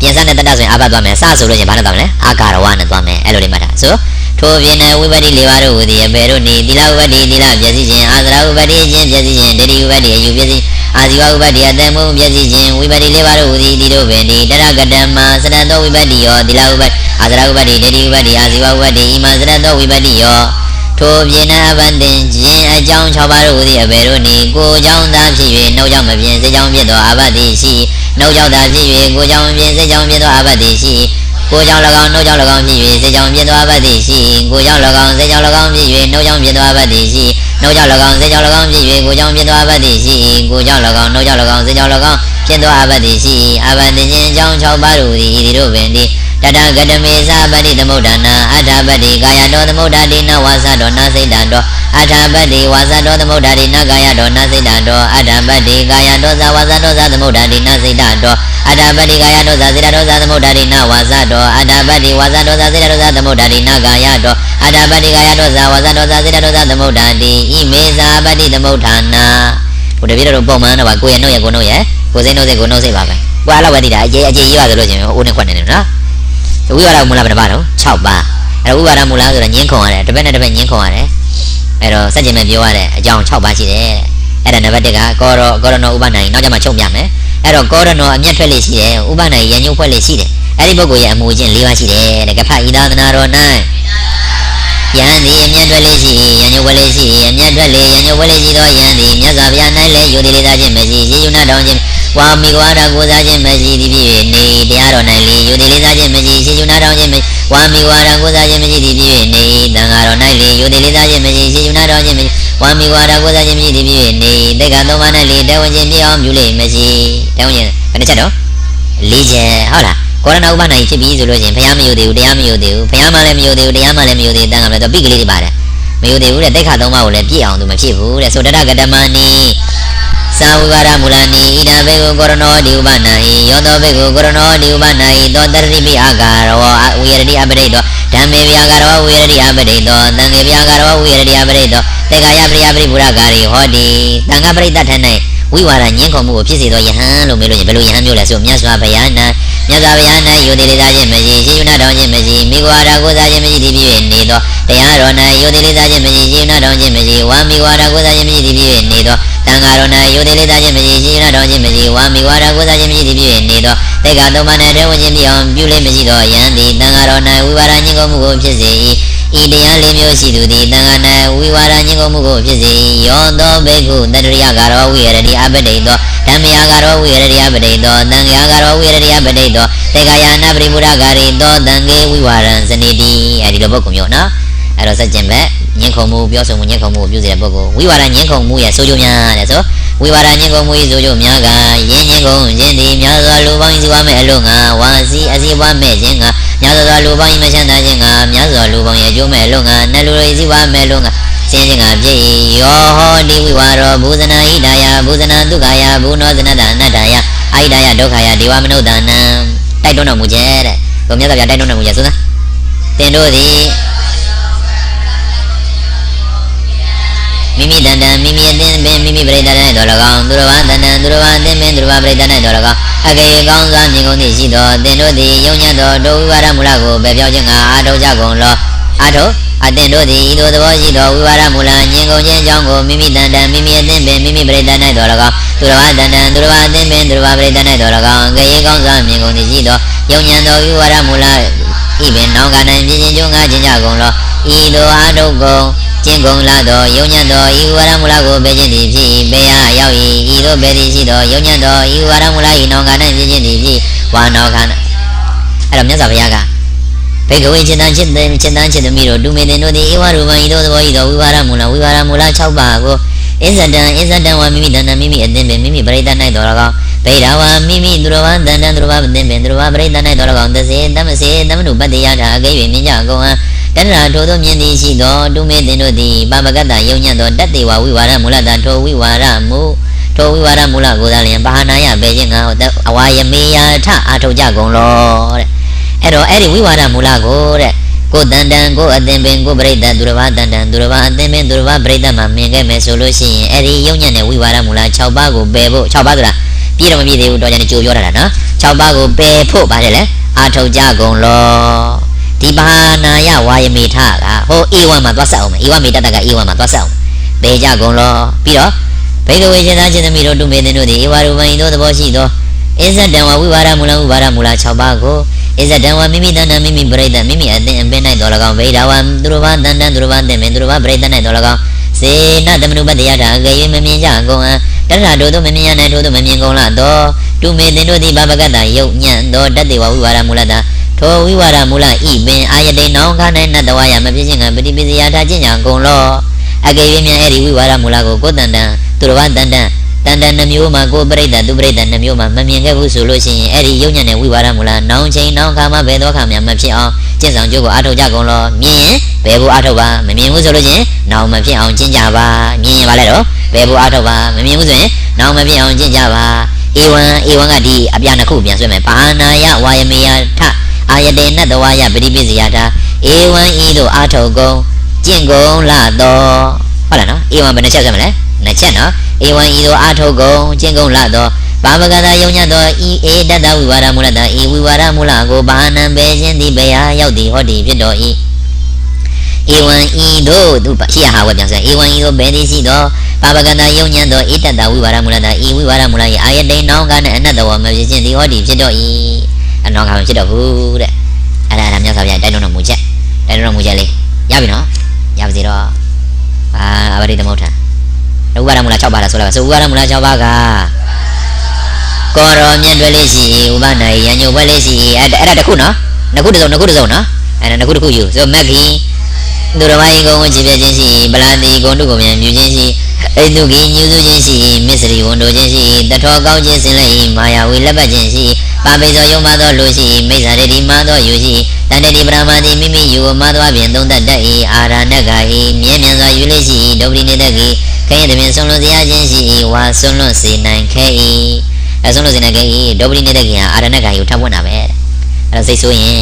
ပြင်စတဲ့တတ္တဆိုရင်အာဘသွားမယ်စဆိုလို့ရင်ဘာနဲ့သွားမလဲအာကာရဝနဲ့သွားမယ်အဲ့လိုလေးမှတ်ထားဆိုထိုပြင်နေဝိပတိ၄ပါးတို့ဟူသည်အပေတို့နေသီလဥပတိသီလပြည့်စည်ခြင်းအာသရဥပတိခြင်းပြည့်စည်ခြင်းဒိဋ္ဌိဥပတိအယူပြည့်စည် အာဇီဝဥပတ္တိယတန်မိုးမျက်စိရှင်ဝိပတ္တိလေးပါးတို့ဟူသည်ဒီတို့ပင်ဒီတရကတမစရံသောဝိပတ္တိယောဒီလဥပတ္တိအာဇရဥပတ္တိဒေတိဥပတ္တိအာဇီဝဥပတ္တိဤမစရံသောဝိပတ္တိယောထိုပြင်နာဗန္တင်ခြင်းအကြောင်း၆ပါးတို့ဟူသည်အဘယ်တို့နည်းကိုကြောင့်သာဖြစ်၍နှုတ်ကြောင့်မပြင်စေကြောင့်ဖြစ်သောအာဘတိရှိနှုတ်ကြောင့်သာဖြစ်၍ကိုကြောင့်ပြင်စေကြောင့်ဖြစ်သောအာဘတိရှိကိုကြောင့်၎င်းနှုတ်ကြောင့်၎င်းဖြစ်၍စေကြောင့်ဖြစ်သောအာဘတိရှိကိုကြောင့်၎င်းစေကြောင့်၎င်းဖြစ်၍နှုတ်ကြောင့်ဖြစ်သောအာဘတိရှိ နှုတ်ကြောင့်၎င်းစေကြောင့်၎င်းဖြစ်၍ကိုကြောင့်ဖြစ်သောအဘတိရှိကိုကြောင့်၎င်းနှုတ်ကြောင့်၎င်းစေကြောင့်၎င်းဖြစ်သောအဘတိရှိအဘတိခြင်းအကြောင်း၆ပါးတို့သည်ဤတို့ပင်သည်တတဂတမေသာပတိသမုဒ္ဒနာအထာပတိကာယတောသမုဒ္ဒတိနဝါသတောနာစိတ်တံတောအထာပတိဝါသတောသမုဒ္ဒတိနကာယတောနာစိတ်တံတောအထာပတိကာယတောသဝါသတောသသမုဒ္ဒတိနာစိတ်တံ တောအထာပတိကာယတောသစေတတောသသမုဒ္ဒတိနဝါသတောအထာပတိဝါသတောသစေတတောသသမုဒ္ဒတိနကာယတောအထာပတိကာယတောသဝါသတောသစေတတောသသမုဒ္ဒတိဣမေသာပတိသမုဋ္ဌာနာဘုရားပြတော်ပုံမှန်တော့ပါကိုရနှုတ်ရကိုနှုတ်ရကိုစိတ်နှုတ်စိတ်ကိုနှုတ်စိတ်ပါပဲကိုအားလောက်ပဲသိတာအကျေအကျေရေးပါဆိုလို့ချင်းအိုးနဲ့ခွက်နေတယ်နော်ဝိဝါဒမူလဘယ်နှပါတော့6ပါအဲ့တော့ဝိဝါဒမူလဆိုတော့ညင်းခုံရတယ်တစ်ပတ်နဲ့တစ်ပတ်ညင်းခုံရတယ်အဲ့တော့စัจ jin မဲ့ပြောရတဲ့အကြောင်း6ပါရှိတယ်တဲ့အဲ့ဒါနံပါတ်1ကကောရောကောရနောဥပနိုင်နောက်ကြမှာချုပ်ပြမယ် အဲ့တော့ကောရနောအမျက်ထွက်လေးရှိတယ်ဥပနိုင်ရညုတ်ဖွဲ့လေးရှိတယ်အဲ့ဒီပုဂ္ဂိုလ်ရဲ့အမူအကျင့်၄ပါးရှိတယ်တဲ့ကဖဣသာသနာတော်၌ယဟန်သည်အမျက်ထွက်လေးရှိရညုတ်ဖွဲ့လေးရှိအမျက်ထွက်လေးရညုတ်ဖွဲ့လေးရှိသောယဟန်သည်မြတ်စွာဘုရား၌လည်းယုတိလေးသားခြင်းမရှိရှိယုဏတော်ခြင်းဝါမိဝါဒကိုစားခြင်းမရှိသည်ဖြစ်၍နေတရားတော်၌လေယုတိလေးစားခြင်းမရှိရှိယုဏတော်ခြင်းမရှိဝါမိဝါဒကိုစားခြင်းမရှိသည်ဖြစ်၍နေတန်ဃာတော်၌လေယုတိလေးစားခြင်းမရှိရှိယုဏတော်ခြင်းမရှိ ဝါမိဝါဒကိုစားခြင်းမရှိသည်ဖြစ်၍နေတေကသုံးပါး၌လေတဲဝင်ခြင်းပြအောင်ပြုလိမ့်မရှိတဲဝင်ခြင်းဘယ်နှချက်တော့လေးချက်ဟုတ်လားကောရဏဥပနိုင်ဖြစ်ပြီးဆိုလို့ချင်းဘုရားမယုသေးဘူးတရားမယုသေးဘူးဘုရားမှလည်းမယုသေးဘူးတရားမှလည်းမယုသေးဘူးတန်ခါလည်းတော့ပိကလေးတွေပါတယ်မယုသေးဘူးတဲ့တိတ်ခါသုံးပါးကိုလည်းပြည့်အောင်သူမဖြစ်ဘူးတဲ့ဆိုတရကတမနီသာဝိဝါဒမူလနိဣဒံဘေကုကောရနောဒီဥပနာဟိယောသောဘေကုကောရနောဒီဥပနာဟိသောတရတိပိအာကာရောဝိရတိအပရိတောဓမ္မေဗျာကာရောဝိရတိအပရိတောသံဃေဗျာကာရောဝိရတိအပရိတော တေကာယပရိယပရိပူရကာရိဟောတိသံဃပရိတ္တထ၌ဝိဝါဒညင်းခုံမှုကိုဖြစ်စေသောယဟန်လို့မေးလို့ရင်ဘယ်လိုယဟန်မျိုးလဲဆိုမြတ်စွာဘုရားနာမြတ်စွာဘုရား၌ယုတိလေးစားခြင်းမရှိရှိယုဏတော်ခြင်းမရှိမိဂဝါဒကိုစားခြင်းမရှိသည်ဖြစ်၍နေသောတရားတော်၌ယုတိလေးစားခြင်းမရှိရှိယုဏတော်ခြင်းမရှိဝါမိဂဝါဒကိုစားခြင်းမရှိသည်ဖြစ်၍နေသောတန်ဃာတော်၌ယုတိလေးစားခြင်းမရှိရှိယုဏတော်ခြင်းမရှိဝါမိဂဝါဒကိုစားခြင်းမရှိသည်ဖြစ်၍နေသောတေကသုံးပါး၌တဝခြင်းပြအောင်ပြုလေးမရှိသောယဟန်သည်တန်ဃာတော်၌ဝိဝါဒညင်းခုံမှုကိုဖြစ်စေ၏ ဤတရားလေးမျိုးရှိသူသည်တန်ခါ၌ဝိဝါဒညင်ကုန်မှုကိုဖြစ်စေယောသောဘေကုတတရိယကာရောဝိရတိအပတိတောဓမ္မယကာရောဝိရတိအပတိတောသံဃာကာရောဝိရတိအပတိတောတေကာယနာပရိမုရကာရိတောသံဃေဝိဝါရံစနေတိအဲဒီလိုပုဂ္ဂိုလ်မျိုးနော်အဲ့တော့စัจ jin ဘက်ညင်ခုံမှုပြောဆိုမှုညင်ခုံမှုကိုပြုစေတဲ့ပုဂ္ဂိုလ်ဝိဝါဒညင်ခုံမှုရဲ့ဆိုကြများတဲ့ဆိုဝိဝါဒညင်ခုံမှု၏ဆိုကြများကယင်းညင်ခုံခြင်းသည်များစွာလူပေါင်းစုဝမဲ့အလို့ငါဝါစီအစီပွားမဲ့ခြင်းက များစွာလူပေါင်းမချမ်းသာခြင်းကများစွာလူပေါင်းရဲ့အကျိုးမဲ့လို့ငါနတ်လူတွေစီပွားမဲ့လို့ငါစင်းခြင်းကပြည့်ယောဟောတိဝိဝါရောဘူဇနာဣဒာယဘူဇနာဒုက္ခယဘူနောဇနတအနတ္တယအိဒာယဒုက္ခယဒေဝမနုဿာနံတိုက်တွန်းတော်မူခြင်းတဲ့ဘုရားမြတ်စွာဘုရားတိုက်တွန်းတော်မူခြင်းဆိုသားတင်တို့သည်မိမိတန်တန်မိမိအတင်းပင်မိမိပရိသတ်၌တော်၎င်းသူတော်ဘာတန်တန်သူတော်ဘာအတင်းပင်သူတော်ဘာပရိသတ်၌တော်၎င်း အကယ်၍ကောင်းစွာမြင်ကုန်သည်ရှိသောသင်တို့သည်ယုံညံ့သောဒုဝိဝါဒမူလကိုပဲပြောခြင်းကအာထုတ်ကြကုန်လောအာထုတ်အသင်တို့သည်ဤသို့သဘောရှိသောဝိဝါဒမူလညင်ကုန်ခြင်းအကြောင်းကိုမိမိတန်တန်မိမိအတင်းပင်မိမိပရိသတ်၌တော်၎င်းသူတော်ဘာတန်တန်သူတော်ဘာအတင်းပင်သူတော်ဘာပရိသတ်၌တော်၎င်းအကယ်၍ကောင်းစွာမြင်ကုန်သည်ရှိသောယုံညံ့သောဝိဝါဒမူလဤပင်နောင်ကနိုင်ပြင်းချင်းကျုံငါခြင်းကြကုန်လောဤသို့အာထုတ်ကုန် ကျင့်ကုန်လာသောယုံညံ့သောဤဝါဒမူလကိုပဲခြင်းသည်ဖြစ်၏ဘေယရောက်၏ဤသို့ပဲသည်ရှိသောယုံညံ့သောဤဝါဒမူလ၏နောင်ကနိုင်ပြင်းချင်းသည်ဖြစ်ဝါနောခန္ဓာအဲ့တော့မြတ်စွာဘုရားကဘေကဝေจิตံจิตတေจิตံจิตသမီးတို့ဒုမေတင်တို့သည်ဧဝရူပံဤသို့သဘောဤသောဝိဝါဒမူလဝိဝါဒမူလ6ပါးကိုအစ္ဆတံအစ္ဆတံဝါမိမိတဏ္ဍမိမိအသင်ပင်မိမိပရိသတ်၌တော်၎င်းဗေဒဝါမိမိသူတော်ဘာတန်တန်သူတော်ဘာပသင်ပင်သူတော်ဘာပရိသတ်၌တော်၎င်းသစေတမစေတမနုပတ္တိယထာအကဲ့၍မြင်ကြကုန်ဟံ တဏ္ဍာထိုသောမြင်သည်ရှိသောဒုမေတင်တို့သည်ပါပကတ္တယုံညံ့သောတတ္တေဝဝိဝါဒမူလတထိုဝိဝါဒမူထိုဝိဝါဒမူလကိုသာလျှင်ပါဟနာယပဲခြင်းငါအဝါယမေယထအာထုတ်ကြကုန်လောတဲ့အဲ့တော့အဲ့ဒီဝိဝါဒမူလကိုတဲ့ကိုတန်တန်ကိုအသင်ပင်ကိုပရိသတ်သူတော်ဘာတန်တန်သူတော်ဘာအသင်ပင်သူတော်ဘာပရိသတ်မှာမြင်ခဲ့မယ်ဆိုလို့ရှိရင်အဲ့ဒီယုံညံ့တဲ့ဝိဝါဒမူလ6ပါးကိုပယ်ဖို့6ပါးဆိုတာပြည့်တော့မပြည့်သေးဘူးတော့ကြတယ်ကြိုပြောတာနော်6ပါးကိုပယ်ဖို့ပါတယ်လေအာထုတ်ကြကုန်လော ဒီဘာနာယဝါယမေထကဟို A1 မှာသွားဆက်အောင်မယ် A1 မေတ္တက A1 မှာသွားဆက်အောင်ပယ်ကြကုန်လောပြီးတော့ဘိကဝေရှင်သာရှင်သမီးတို့တုမေတင်တို့သည်ဧဝရူပံဤသို့သဘောရှိသောအစ္ဆတံဝဝိဝါဒမူလဝိဝါဒမူလ6ပါးကိုအစ္ဆတံဝမိမိတဏ္ဍမိမိပရိသတ်မိမိအသင်အပင်၌တော်၎င်းဗေဒဝံသူတော်ဘာတန်တန်သူတော်ဘာသင်ပင်သူတော်ဘာပရိသတ်၌တော်၎င်းစေနတမနုပတ္တယထာအကယ်၍မမြင်ကြကုန်ဟံတရထတို့တို့မမြင်ရနိုင်တို့တို့မမြင်ကုန်လားတော့တုမေတင်တို့သည်ဘာပကတ္တယုတ်ညံ့သောတတ္တေဝဝိဝါဒမူလတာ ထိုဝိဝါဒမူလဤပင်အာယတိနောင်ခ၌နတ်တဝါယမဖြစ်ခြင်းကပฏิပိစယထာကျင့်ကြကုန်လောအကယ်၍မြန်အဲ့ဒီဝိဝါဒမူလကိုကိုယ်တန်တန်သူတော်ဘာတန်တန်တန်တန်နှမျိုးမှာကိုယ်ပရိသတ်သူပရိသတ်နှမျိုးမှာမမြင်ခဲ့ဘူးဆိုလို့ရှိရင်အဲ့ဒီယုံညံ့တဲ့ဝိဝါဒမူလနောင်ချိန်နောင်ခါမှာဘယ်တော့ခါမှမဖြစ်အောင်ကျင့်ဆောင်ကြိုးကိုအားထုတ်ကြကုန်လောမြင်ရင်ဘယ်ဘူးအားထုတ်ပါမမြင်ဘူးဆိုလို့ချင်းနောင်မဖြစ်အောင်ကျင့်ကြပါမြင်ရင်ပါလဲတော့ဘယ်ဘူးအားထုတ်ပါမမြင်ဘူးဆိုရင်နောင်မဖြစ်အောင်ကျင့်ကြပါဧဝံဧဝံကဒီအပြာနှစ်ခုပြန်ဆွဲမယ်ဘာနာယဝါယမေယထအာ ယတေနတဝါယပရိပိစယတာဧဝံဤသို့အားထုတ်ကုန်ကျင့်ကုန်လာတော့ဟုတ်လားနော်ဧဝံဘယ်နှချက်ဆွဲမလဲနှစ်ချက်နော်ဧဝံဤသို့အားထုတ်ကုန်ကျင့်ကုန်လာတော့ဘာမကတာယုံညတ်သောဤဧတတဝိဝါဒမူလတဤဝိဝါဒမူလကိုဘာနံပဲခြင်းသည်ဘယ်ဟာရောက်သည်ဟောသည်ဖြစ်တော်၏ဧဝံဤသို့သူပါရှိရဟာဝဲပြန်ဆက်ဧဝံဤသို့ဘယ်သည်ရှိသောဘာဝကတာယုံညံ့သောဧတတဝိဝါဒမူလတဤဝိဝါဒမူလ၏အာယတိန်နောင်ကနှင့်အနတ္တဝမဖြစ်ခြင်းသည်ဟောသည်ဖြစ်တော်၏ အနောင်ကမဖြစ်တော့ဘူးတဲ့အဲ့ဒါအဲ့ဒါမြတ်စွာဘုရားတိုက်တွန်းတော်မူချက်တိုက်တွန်းတော်မူချက်လေးရပြီနော်ရပါစေတော့အာအဘရိသမုဋ္ဌာဝိဝါဒမူလ6ပါးလားဆိုလိုက်ပါဆိုဝိဝါဒမူလ6ပါးကကောရောမြတ်တွဲလေးရှိဥပနာယညုဘွက်လေးရှိအဲ့ဒါအဲ့ဒါတစ်ခုနော်နှစ်ခုတစ်စုံနှစ်ခုတစ်စုံနော်အဲ့ဒါနှစ်ခုတစ်ခုယူဆိုမက်ခင်သူတော်ဘာယင်ကုံကိုကြည်ပြခြင်းရှိပလာတိဂုံတုကိုမြန်မြူခြင်းရှိအိတုကိညူစုခြင်းရှိမစ္စရိဝန်တို့ခြင်းရှိတထောကောင်းခြင်းစင်လက်ဤမာယာဝေလက်ပတ်ခြင်းရှိ ပါပိသောယုံမသောလူရှိမိစ္ဆာရတိမာသောယူရှိတန်တတိပရမတိမိမိယူမသောဖြင့်သုံးသက်တတ်၏အာရဏကဟိမြဲမြံစွာယူလေးရှိဒုပ္ပတိနေတတ်၏ခရင်တပင်ဆုံးလွန်စရာခြင်းရှိ၏ဝါဆုံးလွန်စေနိုင်ခဲ့၏အဲဆုံးလွန်စေနိုင်ခဲ့၏ဒုပ္ပတိနေတတ်၏အာရဏကဟိကိုထပ်ပွင့်တာပဲအဲ့တော့စိတ်ဆိုးရင်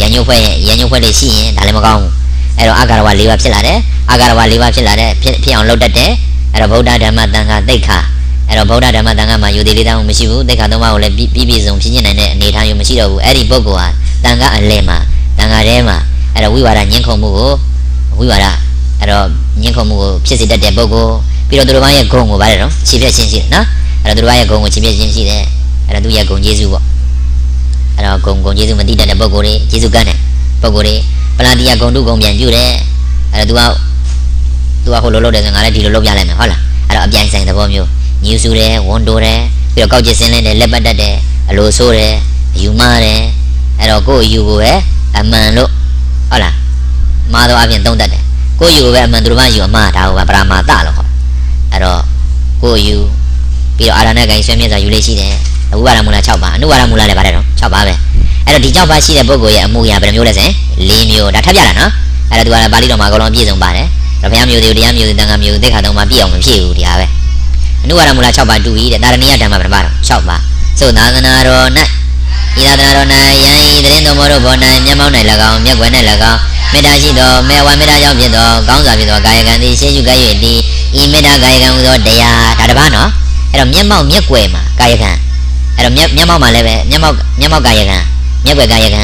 ရညုတ်ဖွဲ့ရညုတ်ဖွဲ့လေးရှိရင်ဒါလည်းမကောင်းဘူးအဲ့တော့အာဂရဝ၄ပါးဖြစ်လာတယ်အာဂရဝ၄ပါးဖြစ်လာတဲ့ဖြစ်ဖြစ်အောင်လုပ်တတ်တယ်အဲ့တော့ဗုဒ္ဓဓမ္မတန်ခါသိက္ခာ အဲ့တော့ဗုဒ္ဓဓမ္မတန်ခါမှာယူသေးလေးတောင်းမရှိဘူးသိက္ခာသုံးပါးကိုလည်းပြည့်ပြည့်စုံဖြစ်နေနိုင်တဲ့အနေအထားမျိုးမရှိတော့ဘူးအဲ့ဒီပုဂ္ဂိုလ်ဟာတန်ခါအလဲမှာတန်ခါထဲမှာအဲ့တော့ဝိဝါဒညှင်းခုန်မှုကိုဝိဝါဒအဲ့တော့ညှင်းခုန်မှုကိုဖြစ်စေတတ်တဲ့ပုဂ္ဂိုလ်ပြီးတော့သူတို့ဘာရဲ့ဂုဏ်ကိုဗါတယ်နော်ခြေပြက်ခြင်းရှိတယ်နော်အဲ့တော့သူတို့ဘာရဲ့ဂုဏ်ကိုခြေပြက်ခြင်းရှိတယ်အဲ့တော့သူရဲ့ဂုဏ်ကျေးဇူးပေါ့အဲ့တော့ဂုဏ်ဂုဏ်ကျေးဇူးမသိတတ်တဲ့ပုဂ္ဂိုလ်တွေကျေးဇူးကမ်းတယ်ပုဂ္ဂိုလ်တွေပလာတိယဂုဏ်တုဂုဏ်ပြန်ပြုတယ်အဲ့တော့ तू က तू ကဟိုလိုလုပ်တယ်ဆိုငါလည်းဒီလိုလုပ်ပြလိုက်မယ်ဟုတ်လားအဲ့တော့အပြိုင်ဆိုင်သဘောမျိုး ညူဆူတယ်ဝန်တိုတယ်ပြီးတော့ကောက်ကျစ်စင်းလင်းတယ်လက်ပတ်တတ်တယ်အလိုဆိုးတယ်အယူမားတယ်အဲ့တော့ကိုယ့်အယူကိုပဲအမှန်လို့ဟုတ်လားမားတော့အပြင်သုံးတတ်တယ်ကိုယ့်အယူကိုပဲအမှန်သူတို့မှယူအမှားဒါကိုပဲပရာမာတလို့ခေါ်အဲ့တော့ကိုယ့်အယူပြီးတော့အာရဏဂိုင်းဆွေးမြဲစွာယူလေးရှိတယ်အဝိဝါဒမူလ6ပါအနုဝါဒမူလလည်းပါတယ်နော်6ပါပဲအဲ့တော့ဒီ6ပါရှိတဲ့ပုဂ္ဂိုလ်ရဲ့အမှုရာဘယ်နှမျိုးလဲဆိုရင်၄မျိုးဒါထပ်ပြတာနော်အဲ့တော့သူကပါဠိတော်မှာအကုန်လုံးပြည့်စုံပါတယ်ဘုရားမျိုးတွေတရားမျိုးတွေတန်ခါမျိုးတွေသိခါတော့မှပြည့်အောင်မဖြစ်ဘူးတရားပဲ အနုဝါဒမူလ6ပါးတူဤတဲ့တာရဏိယဓမ္မဘယ်နှပါတော့6ပါးသို့သာသနာတော်၌ဤသာသနာတော်၌ယံဤတရင်တော်မောတို့ဘော၌မျက်မှောက်၌၎င်းမျက်ွယ်၌၎င်းမေတ္တာရှိသောမေဝါမေတ္တာကြောင့်ဖြစ်သောကောင်းစွာဖြစ်သောကာယကံသည်ရှေးရှုကဲ့၍တည်ဤမေတ္တာကာယကံဟူသောတရားဒါတစ်ပါးနော်အဲ့တော့မျက်မှောက်မျက်ကွယ်မှာကာယကံအဲ့တော့မျက်မျက်မှောက်မှာလည်းပဲမျက်မှောက်မျက်မှောက်ကာယကံမျက်ကွယ်ကာယကံ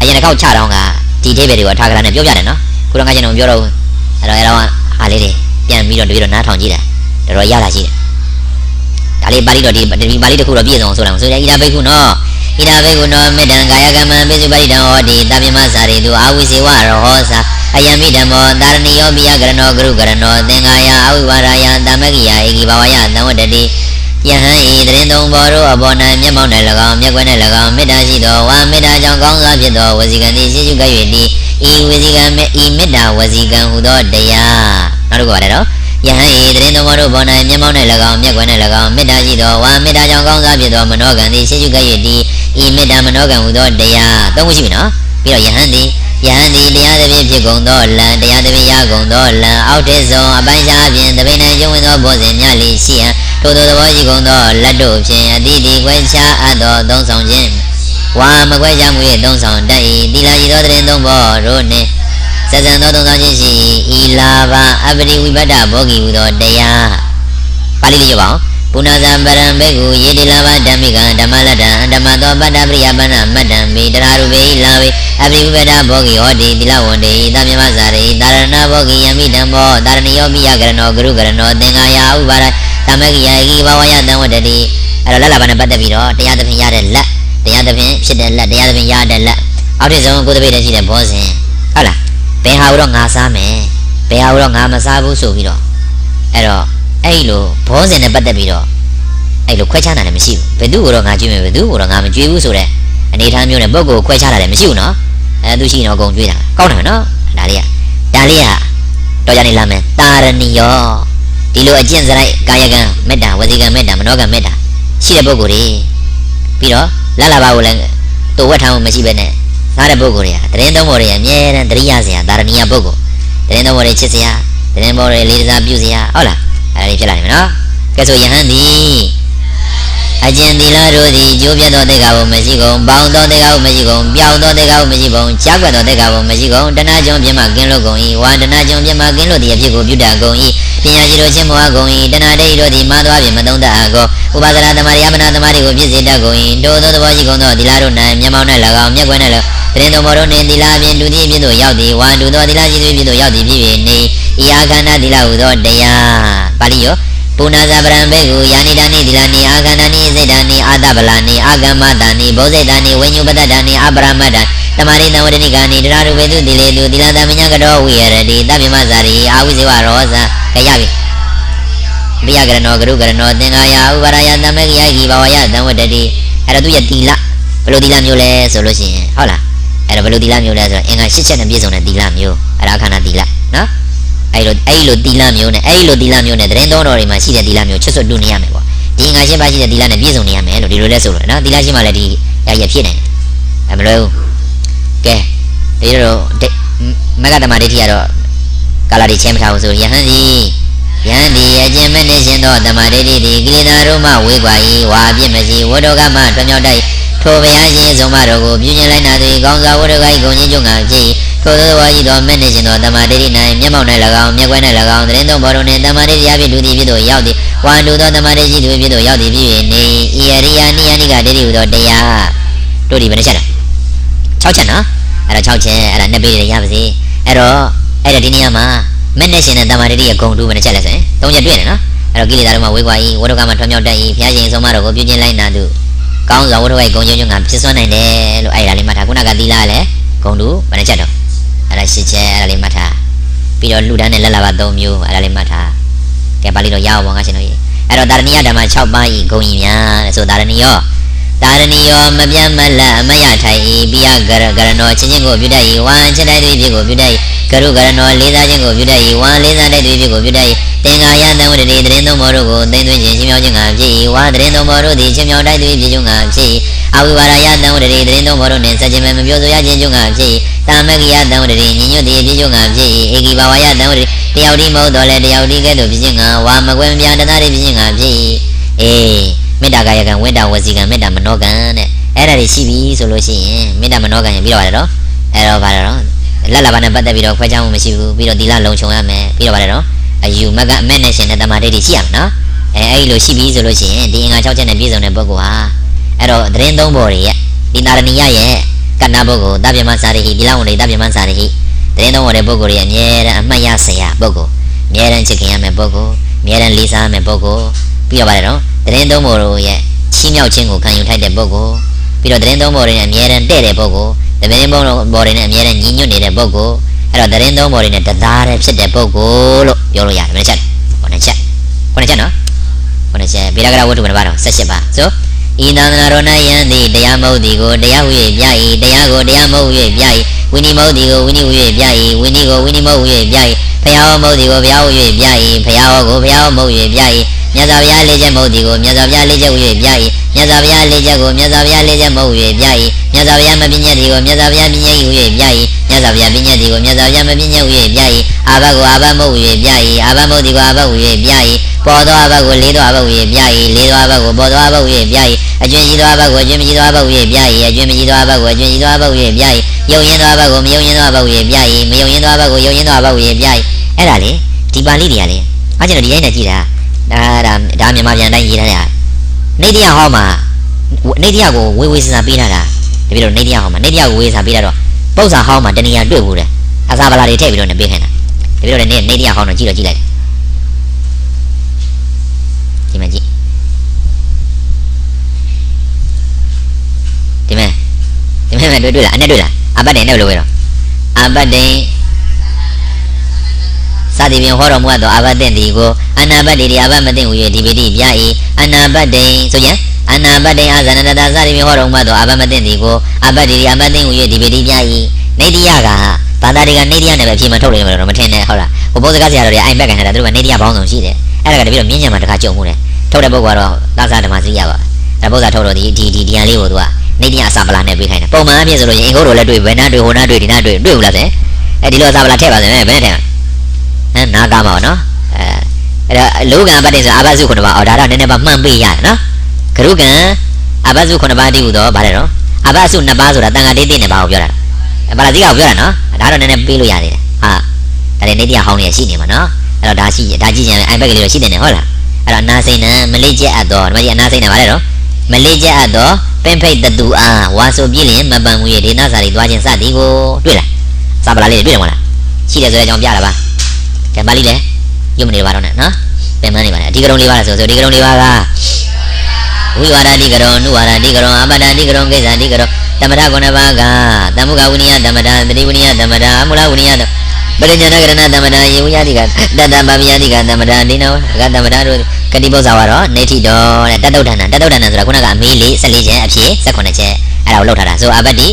အရင်တစ်ခေါက်ချတော့ကဒီအိဗယ်တွေကိုထားကြတာနဲ့ပြောပြတယ်နော်ခုတော့ငါကျွန်တော်ပြောတော့အဲ့တော့အဲ့တော့ဟာလေးတွေပြန်ပြီးတော့တပည့်တော်နားထောင်ကြည့်တာတော်တော်ရတာရှိတယ် ဒါလေးပါဠိတော်ဒီဒီပါဠိတစ်ခုတော့ပြည့်စုံဆိုတော့ဆိုရဣဒဘိက္ခုနော်ဣဒဘိက္ခုနော်မေတ္တံကာယကမ္မပိစုပရိတံဟောတိတပိမစာရိတုအာဝိစေဝရောဟောစာအယံမိဓမ္မောတာရဏိယောပိယကရဏောဂရုကရဏောသင်္ဃာယအဝိဝါရယတမဂိယဧကိဘဝယသံဝတ္တတိယဟံဤတရင်သုံးဘောတို့အပေါ်၌မျက်မှောက်၌၎င်းမျက်ကွယ်၌၎င်းမေတ္တာရှိသောဝါမေတ္တာကြောင့်ကောင်းစွာဖြစ်သောဝစီကံသည်ရှိရှိကပ်၍သည်ဤဝစီကံမေဤမေတ္တာဝစီကံဟူသောတရားနောက်တစ်ခုပါတယ်နော် ယဟံဤတရင်သုံးဘောတို့ပေါ်၌မျက်မှောက်၌၎င်းမျက်ကွယ်၌၎င်းမေတ္တာရှိသောဝါမေတ္တာကြောင့်ကောင်းစွာဖြစ်သောမနောကံသည်ရှိရှိကပ်၍သည်ဤမေတ္တာမနောကံဟူသောတရားသုံးခုရှိပြီနော်ပြီးတော့ယဟန်သည်ယဟန်သည်တရားသဖြင့်ဖြစ်ကုန်သောလံတရားသဖြင့်ရကုန်သောလံအောက်ထစ်ဆုံးအပိုင်းခြားအပြင်တပိဏံကျုံဝင်သောဘောဇင်များလေးရှိဟံထိုသောသဘောရှိကုန်သောလက်တို့ဖြင့်အတိတိခွဲခြားအပ်သောသုံးဆောင်ခြင်းဝါမခွဲခြားမှု၏သုံးဆောင်တတ်၏သီလာရှိသောတရင်သုံးဘောတို့နှင့် ဆက်ဆံသောသုံးဆောင်ခြင်းရှိ၏ဤလာဘအပရိဝိပတ္တဘောဂီဟူသောတရားပါဠိလေးရပါအောင်ပုဏ္ဏဇံပရံဘေကုယေတိလာဘဓမ္မိကံဓမ္မလတ္တံဓမ္မသောပတ္တပရိယပဏမတ္တံမိတရာရူပေဤလာဝေအပိဝိပဒဘောဂိဟောတိတိလဝန္တေသမြမဇာရိတာရဏဘောဂိယမိဓမ္မောတာရဏိယောပိယကရဏောဂရုကရဏောသင်္ဃာယဥပါရသမဂိယဧကိဘဝယတံဝတ္တတိအဲ့တော့လက်လာဘာနဲ့ပတ်သက်ပြီးတော့တရားသဖြင့်ရတဲ့လက်တရားသဖြင့်ဖြစ်တဲ့လက်တရားသဖြင့်ရတဲ့လက်အောက်ထစ်ဆုံးကိုယ်တပိတ်တည်းရှိတဲ့ဘောဇင်ဟုတ်လား ဘယ်ဟာတော့ငါစားမယ်ဘယ်ဟာတော့ငါမစားဘူးဆိုပြီးတော့အဲ့တော့အဲ့လိုဘောဇင်နဲ့ပတ်သက်ပြီးတော့အဲ့လိုခွဲခြားတာလည်းမရှိဘူးဘယ်သူ့ကိုတော့ငါကြွေးမယ်ဘယ်သူ့ကိုတော့ငါမကြွေးဘူးဆိုတဲ့အနေအထားမျိုးနဲ့ပုဂ္ဂိုလ်ခွဲခြားတာလည်းမရှိဘူးနော်အဲသူရှိရင်တော့အကုန်ကြွေးတာကောင်းတယ်နော်ဒါလေးကဒါလေးကတော့ကြနေလာမယ်တာရဏီယောဒီလိုအကျင့်စရိုက်ကာယကံမေတ္တာဝစီကံမေတ္တာမနောကံမေတ္တာရှိတဲ့ပုဂ္ဂိုလ်တွေပြီးတော့လလဘာကိုလည်းတိုဝက်ထားမှုမရှိဘဲနဲ့ သားတဲ့ပုဂ္ဂိုလ်တွေကတရင်သုံးပေါ်တွေအမြဲတမ်းတရိယာစရာတာရဏီယပုဂ္ဂိုလ်တရင်သုံးပေါ်တွေချစ်စရာတရင်ပေါ်တွေလေးစားပြုစရာဟုတ်လားအဲ့ဒါလေးဖြစ်လာတယ်နော်ကဲဆိုယဟန်သည် အကျဉ်သီလတို့သည်ကျိုးပြတ်သောတေကဘုံမရှိကုန်ပေါင်းသောတေကဘုံမရှိကုန်ပြောင်းသောတေကဘုံမရှိကုန်ကြားကွက်သောတေကဘုံမရှိကုန်တဏှာကြောင့်ပြမကင်းလို့ကုန်၏ဝါတဏှာကြောင့်ပြမကင်းလို့သည်အဖြစ်ကိုပြုတတ်ကုန်၏ပညာရှိတို့ချင်းမောကုန်၏တဏှာဒိဋ္ဌိတို့သည်မာသွားပြင်မသုံးတတ်အကုန်ဥပါဒနာသမารယမနာသမารကိုပြည့်စေတတ်ကုန်၏တို့သောသဘောရှိကုန်သောသီလတို့၌မျက်မှောက်၌၎င်းမျက်ကွယ်၌၎င်း တရင်တော်မောတို့နှင့်သီလအပြင်ဒုတိယပြည့်သို့ရောက်သည်ဝါဒုသောသီလရှိသည်ပြည့်သို့ရောက်သည်ဖြစ်၍နေဤအာခန္ဓာသီလဟုသောတရားပါဠိယောပုဏ္ဏဇဗရံဘေကုယာနိဒာနိသီလနိအာခန္ဓာနိစေတာနိအာတပလာနိအာဂမတာနိဘောဇေတာနိဝိညုပတ္တတာနိအပရမတ္တတမာရိတံဝတ္တနိကာနိတရာရုပေတုတိလေတုသီလသမညကတော်ဝိရတိတပြမဇာရိအာဝိဇေဝရောဇကရပြီပိယကရဏောဂရုကရဏောသင်္ဃာယဥပါရယသမဂိယကိဘဝယသံဝတ္တတိအဲ့တော့သူရဲ့တီလဘယ်လိုတီလမျိုးလဲဆိုလို့ရှိရင်ဟုတ်လား အဲ့တော့ဘယ်လိုတီလမျိုးလဲဆိုတော့အင်္ဂါ၈ချက်နဲ့ပြည့်စုံတဲ့တီလမျိုးအဲ့ဒါအခန္ဓာတီလနော်အဲ့လိုအဲ့လိုတီလာမျိုးနဲ့အဲ့လိုတီလာမျိုးနဲ့သတင်းတော်တော်တွေမှာရှိတဲ့တီလာမျိုးချွတ်ဆွတ်တူနေရမယ်ပေါ့ဒီငါရှင်းပါရှိတဲ့တီလာနဲ့ပြည့်စုံနေရမယ်လို့ဒီလိုလဲဆိုလို့နော်တီလာရှင်းမှလည်းဒီရရဖြစ်နေတယ်အမလို့ကဲဒီလိုမဂ္ဂတမဒိဋ္ဌိကတော့ကာလာတွေချင်းမထားဘူးဆိုယဟန်စီယဟန်ဒီအကျင့်မဲ့နေရှင်သောတမဒိဋ္ဌိဒီကိလေသာတို့မှဝေးကွာ၏ဝါအပြစ်မရှိဝတ္တောကမှတွမြောက်တိုက် ထိုဘုရားရှင်ဆုံးမတော်ကိုပြုကျင်လိုက်နာသည်ကောင်းစွာဝတ္တကိုဂုံချင်းကျုံကဖြစ်၏ထိုသောဝါရှိသောမဲ့နေရှင်သောတမဒိဋ္ဌိ၌မျက်မှောက်၌၎င်းမျက်ကွယ်၌၎င်းတရင်သုံးဘောတို့နှင့်တမဒိဋ္ဌိအဖြစ်ဒုတိဖြစ်သို့ရောက်သည်ဝါတူသောတမဒိဋ္ဌိသူဖြစ်သို့ရောက်သည်ဖြစ်၍နေဤအရိယာနိယနိကဒိဋ္ဌိဟူသောတရားတို့ဒီဘယ်နှချက်လဲ6ချက်နော်အဲ့ဒါ6ချက်အဲ့ဒါနှစ်ပေးရရပါစေအဲ့တော့အဲ့ဒါဒီနေရာမှာမဲ့နေရှင်တဲ့တမဒိဋ္ဌိရဲ့ဂုံတူဘယ်နှချက်လဲဆိုရင်3ချက်တွေ့တယ်နော်အဲ့တော့ကိလေသာတို့မှာဝေးကွာ၏ဝတ္တကမှာထွံ့မြောက်တတ်၏ဘုရားရှင်ဆုံးမတော်ကိုပြုကျင်လိုက်နာသူ ကောင်းစွာဝတ္တဝိုက်ဂုံကျုံကျုံကဖြစ်စွမ်းနိုင်တယ်လို့အဲ့ဒါလေးမှတ်ထားခုနကသီလလည်းဂုံတူဘယ်နှချက်တော့အဲ့ဒါရှစ်ချက်အဲ့ဒါလေးမှတ်ထားပြီးတော့လှူဒန်းနဲ့လက်လာပါ၃မျိုးအဲ့ဒါလေးမှတ်ထားကဲပါဠိတော်ရအောင်ပါငါရှင်တို့ရေအဲ့တော့တာရဏိယဓမ္မ6ပါးဤဂုံကြီးများတဲ့ဆိုတာရဏိယော တာရဏိယောမပြတ်မလတ်အမရထိုင်ဤပိယကရကရဏောချင်းချင်းကိုပြုတတ်ဤဝါချက်တိုက်သွေးဖြစ်ကိုပြုတတ်ဤကရုကရဏောလေးစားခြင်းကိုပြုတတ်ဤဝါလေးစားတိုက်သွေးဖြစ်ကိုပြုတတ်ဤသင်္ဃာယတံဝတ္တိတရင်သုံးမောတို့ကိုသိမ့်သွင်းခြင်းချင်းမြောက်ခြင်းကဖြစ်ဤဝါတရင်သုံးမောတို့သည်ချင်းမြောက်တိုက်သွေးဖြစ်ခြင်းကဖြစ်ဤအဝိဝါဒယတံဝတ္တိတရင်သုံးမောတို့နှင့်စัจခြင်းမမပြောဆိုရခြင်းခြင်းကဖြစ်ဤတာမဂိယတံဝတ္တိညညွတ်တိပြည့်စုံကဖြစ်၏ဧကိဘဝယတံဝတ္တိတယောက်ဒီမဟုတ်တော့လဲတယောက်ဒီကဲ့သို့ဖြစ်ခြင်းကဝါမကွဲမပြားတသားတွေဖြစ်ခြင်းကဖြစ်၏အေး မေတ္တာကာယကံဝိတ္တဝစီကံမေတ္တာမနောကံတဲ့အဲ့ဒါတွေရှိပြီဆိုလို့ရှိရင်မေတ္တာမနောကံရင်ပြီးတော့ပါတယ်နော်အဲ့တော့ဘာလဲတော့လက်လာပါနဲ့ပတ်သက်ပြီးတော့ခွဲခြားမှုမရှိဘူးပြီးတော့သီလလုံခြုံရမယ်ပြီးတော့ဗါတယ်နော်အယူမကအမဲ့နဲ့ရှင်တဲ့တမာဒိဋ္ဌိရှိရမယ်နော်အဲအဲ့လိုရှိပြီဆိုလို့ရှိရင်ဒီအင်္ဂါ6ချက်နဲ့ပြည့်စုံတဲ့ပုဂ္ဂိုလ်ဟာအဲ့တော့သတင်းသုံးပေါ်တွေရဲ့ဒီနာရဏီယရဲ့ကဏ္ဍပုဂ္ဂိုလ်တပြမစာရိဟိဒီလောက်ဝင်လေတပြမစာရိဟိသတင်းသုံးပေါ်တဲ့ပုဂ္ဂိုလ်ရဲ့အမြဲတမ်းအမှတ်ရစရာပုဂ္ဂိုလ်အမြဲတမ်းချစ်ခင်ရမယ်ပုဂ္ဂိုလ်အမြဲတမ်းလေးစားရမယ်ပုဂ္ဂိုလ် ပြီးတော့ဗါတယ်နော်သတင်းသုံးပေါ်တို့ရဲ့ချီးမြှောက်ခြင်းကိုခံယူထိုက်တဲ့ပုဂ္ဂိုလ်ပြီးတော့သတင်းသုံးပေါ်တွေနဲ့အမြဲတမ်းတဲ့တဲ့ပုဂ္ဂိုလ်တပင်းဘုံပေါ်တွေနဲ့အမြဲတမ်းညီညွတ်နေတဲ့ပုဂ္ဂိုလ်အဲ့တော့သတင်းသုံးပေါ်တွေနဲ့တသားတည်းဖြစ်တဲ့ပုဂ္ဂိုလ်လို့ပြောလို့ရတယ်မင်းချက်ခုနှစ်ချက်ခုနှစ်ချက်နော်ခုနှစ်ချက်ဗေဒကရဝတ္ထုဘယ်နှပါတော့18ပါဆို ဤသန္တနာရောဏယံသည်တရားမဟုတ်သည်ကိုတရားဟု၍ပြ၏တရားကိုတရားမဟုတ်၍ပြ၏ဝိနိမဟုတ်သည်ကိုဝိနိဟု၍ပြ၏ဝိနိကိုဝိနိမဟုတ်၍ပြ၏ဖျားဟောမဟုတ်သည်ကိုဖျားဟု၍ပြ၏ဖျားဟောကိုဖျားဟောမဟုတ်၍ပြ၏မြတ်စွာဘုရားလေးချက်မဟုတ်သည်ကိုမြတ်စွာဘုရားလေးချက်ဟု၍ပြ၏မြတ်စွာဘုရားလေးချက်ကိုမြတ်စွာဘုရားလေးချက်မဟုတ်၍ပြ၏မြတ်စွာဘုရားမပညတ်သည်ကိုမြတ်စွာဘုရားပညတ်ဟု၍ပြ၏မြတ်စွာဘုရားပညတ်သည်ကိုမြတ်စွာဘုရားမပညတ်ဟု၍ပြ၏အာဘကိုအာဘမဟုတ်၍ပြ၏အာဘမဟုတ်သည်ကိုအာဘဟု၍ပြ၏ပေါ်သောအဘကိုလေးသောအဘဟု၍ပြ၏လေးသောအဘကိုပေါ်သောအဘဟု၍ပြ၏ အကျွင်းကြီးသောအဘကိုအကျွင်းမကြီးသောအဘဟု၍ပြ၏အကျွင်းမကြီးသောအဘကိုအကျွင်းကြီးသောအဘဟု၍ပြ၏ယုံရင်သောအဘကိုမယုံရင်သောအဘဟု၍ပြ၏မယုံရင်သောအဘကိုယုံရင်သောအဘဟု၍ပြ၏အဲ့ဒါလေဒီပါဠိတွေကလေအားကျွန်တော်ဒီရိုင်းနေကြည့်တာဒါဒါဒါမြန်မာပြန်တိုင်းရေးထားတာနေတရားဟောမှာနေတရားကိုဝေဝေစစာပေးထားတာတပည့်တော်နေတရားဟောမှာနေတရားကိုဝေဝေစစာပေးထားတော့ပု္ပ္ပာဟောမှာတဏှာတွေ့ဘူးတဲ့အစာပလာတွေထည့်ပြီးတော့နေပေးခိုင်းတာတပည့်တော်လည်းနေတရားဟောတော့ကြည့်တော့ကြည့်လိုက် ဒီမဲ့တွေ့တွေ့လားအနဲ့တွေ့လားအပတ်တယ်နဲ့ဘယ်လိုပဲတော့အပတ်တယ်စသည်ဖြင့်ဟောတော်မူအပ်သောအဘတ်တင်ဒီကိုအနာဘတ်တိအဘတ်မသိဟူ၍ဒီပိတိပြ၏အနာဘတ်တိဆိုရင်အနာဘတ်တိအာဇနတတစသည်ဖြင့်ဟောတော်မူအပ်သောအဘတ်မသိဒီကိုအဘတ်တိအဘတ်သိဟူ၍ဒီပိတိပြ၏နေတိယကဘာသာတွေကနေတိယနဲ့ပဲအပြေမထုတ်လို့တော့မထင်နဲ့ဟုတ်လားဟိုဘုဇကဆရာတော်တွေအိုင်ဘက်ကန်နေတာသူတို့ကနေတိယဘောင်းဆောင်ရှိတယ်အဲ့ဒါကတပြီးတော့မြင်းညံမှာတခါကြုံမှုတယ်ထုတ်တဲ့ပုဂ္ဂိုလ်ကတော့သာသဓမ္မစီရပါအဲ့ဘုဇထုတ်တော့ဒီဒီဒီဒီရန်လေးကိုသူက နေတိယအစာပလာနဲ့ပေးခိုင်းတယ်ပုံမှန်အဖြစ်ဆိုလို့ရင်အင်္ဂုတ္တလည်းတွေ့ဘယ်နာတွေ့ဟိုနာတွေ့ဒီနာတွေ့တွေ့ဘူးလားတဲ့အဲ့ဒီလိုအစာပလာထည့်ပါစေဘယ်နဲ့ထည့်ဟမ်နားကားမှာပေါ့နော်အဲအဲ့တော့လောကံပတ်တင်ဆိုအာဘစုခုနပါအော်ဒါတော့နည်းနည်းပါမှန်ပေးရတယ်နော်ဂရုကံအာဘစုခုနပါတိဟူတော့ဗါတယ်နော်အာဘစုနှစ်ပါးဆိုတာတန်ခါတေးတေးနဲ့ဘာကိုပြောတာလဲဘာလာတိကကိုပြောတာနော်ဒါတော့နည်းနည်းပေးလို့ရသေးတယ်ဟာဒါလည်းနေတရားဟောင်းနေရှိနေမှာနော်အဲ့တော့ဒါရှိဒါကြည့်ကြရင်အိုင်ဘက်ကလေးတော့ရှိတယ်ဟုတ်လားအဲ့တော့အနာစိန်နံမလေးကျက်အပ်တော့ဒီမှာကြီးအနာစိန်နံဗါတယ်နော် မလေးကျက်အပ်တော့ပင်ဖိတ်တတူအားဝါဆိုပြည့်လျင်မပန်မှုရဲ့ဒေနာစာတွေသွားခြင်းစသည်ကိုတွေ့လားစာပလာလေးတွေ့တယ်မလားရှိတယ်ဆိုတဲ့အကြောင်းပြတာပါကဲပါဠိလေရုပ်မနေပါတော့နဲ့နော်ပြန်မနေပါနဲ့အဓိကရုံလေးပါလားဆိုဆိုအဓိကရုံလေးပါကဝိဝါဒအဓိကရုံနုဝါဒအဓိကရုံအပဒအဓိကရုံကိစ္စအဓိကရုံတမထကုဏဘာကတမုကဝိနိယတမထသတိဝိနိယတမထအမူလဝိနိယတပရိညာဏကရဏတမထယေဝယတိကတတဗဗယတိကတမထဒိနောကတမထတို့ ကတိပု္ပ္ပာဝါတော့နေတိတော်တဲ့တတုဋ္ဌာဏတတုဋ္ဌာဏဆိုတာခုနကအမေးလေး14ချက်အဖြေ18ချက်အဲ့ဒါကိုလောက်ထားတာဆိုအပတ္တိ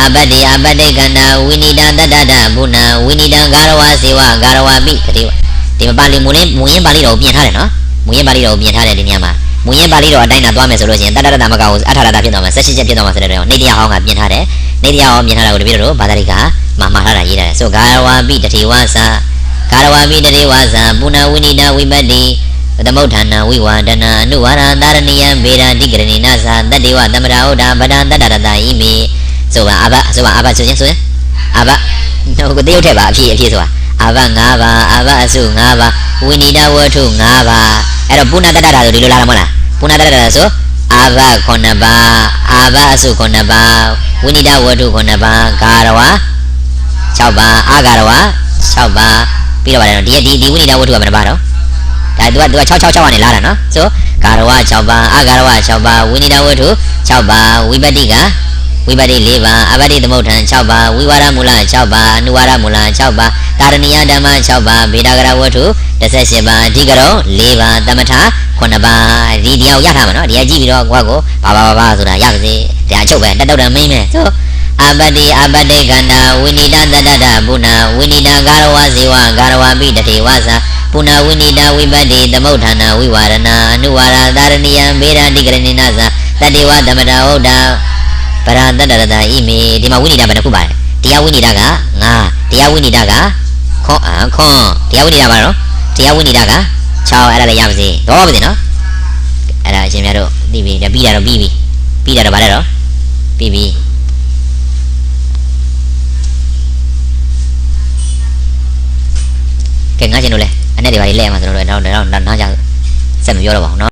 အပတ္တိအပတ္တိကန္တာဝိနိဒတတ္တတဘုနာဝိနိဒံဂါရဝစေဝဂါရဝပိတတိဝဒီမှာပါဠိမူလင်းမူရင်းပါဠိတော်ကိုပြင်ထားတယ်နော်မူရင်းပါဠိတော်ကိုပြင်ထားတယ်ဒီနေရာမှာမူရင်းပါဠိတော်အတိုင်းသာသွားမယ်ဆိုလို့ရှိရင်တတ္တတမကကိုအထာရတာဖြစ်သွားမှာ16ချက်ဖြစ်သွားမှာဆိုတဲ့တော့နေတရားဟောင်းကပြင်ထားတယ်နေတရားဟောင်းပြင်ထားတာကိုတပည့်တော်ဘာသာရိကမှာမှာထားတာရေးထားတယ်ဆိုဂါရဝပိတတိဝါစာဂါရဝပိတတိဝါစာပုဏ္ဏဝိနိဒဝိပတ္တိ သမုဋ္ဌာဏဝိဝါဒနာအနုဝါရသာရဏိယံဗေဒတိကရဏိနာသာတတ္တိဝသမရာဟုတ်တာဗဒံတတ္တရတဣမိဆိုပါအဘဆိုပါအဘဆိုရင်ဆိုရင်အဘဟိုကိုတရုတ်ထက်ပါအဖြစ်အဖြစ်ဆိုတာအဘ၅ပါးအဘအစု၅ပါးဝိနိဒဝတ္ထု၅ပါးအဲ့တော့ပုဏ္ဏတတ္တရာဆိုဒီလိုလာတာမဟုတ်လားပုဏ္ဏတတ္တရာဆိုအဘ9ပါးအဘအစု9ပါးဝိနိဒဝတ္ထု9ပါးဂါရဝ6ပါးအာဂါရဝ6ပါးပြီးတော့ဗါတယ်နော်ဒီဒီဒီဝိနိဒဝတ္ထုကဘယ်နှပါတော့ ဒါသူကသူက666ကနေလာတာနော်ဆိုဂါရဝ6ပါးအာဂါရဝ6ပါးဝိနိဒဝတ္ထု6ပါးဝိပတ္တိကဝိပတ္တိ၄ပါးအပတ္တိသမုဋ္ဌံ6ပါးဝိဝါဒမူလ6ပါးအနုဝါဒမူလ6ပါးတာရဏိယဓမ္မ6ပါးဗေဒဂရဝတ္ထု18ပါးအဓိကရော4ပါးတမထ9ပါးဒီတရားကိုရထားမှာနော်ဒီကကြည့်ပြီးတော့ကိုယ့်ကိုဘာဘာဘာဘာဆိုတာရပါစေတရားချုပ်ပဲတက်တော့တယ်မင်းမယ်ဆိုအပတ္တိအပတ္တိကန္တာဝိနိဒတတ္တတဘုနာဝိနိဒဂါရဝဇေဝဂါရဝပိတတိဝါစာ ပုဏ္ဏဝိနိဒဝိပတ္တိသမုဋ္ဌာနာဝိဝါရဏအနုဝါရသာရဏိယံဗေဒတိကရဏိနာသာတတိဝသမထဟုတ်တာပရတတ္တရတဣမေဒီမှာဝိနိဒဘယ်နှခုပါတယ်တရားဝိနိဒကငါတရားဝိနိဒကခွန်အခွန်တရားဝိနိဒပါနော်တရားဝိနိဒက6အဲ့ဒါလည်းရပါစေတော့ပါစေနော်အဲ့ဒါအရှင်များတို့သိပြီပြီးတာတော့ပြီးပြီပြီးတာတော့ဗါတယ်တော့ပြီးပြီကဲငါချင်းတို့လဲ အနဲ့တွေပါလေလဲရမှာဆိုတော့လည်းတော့တော့နားကြဆက်မပြောတော့ပါဘူးနော်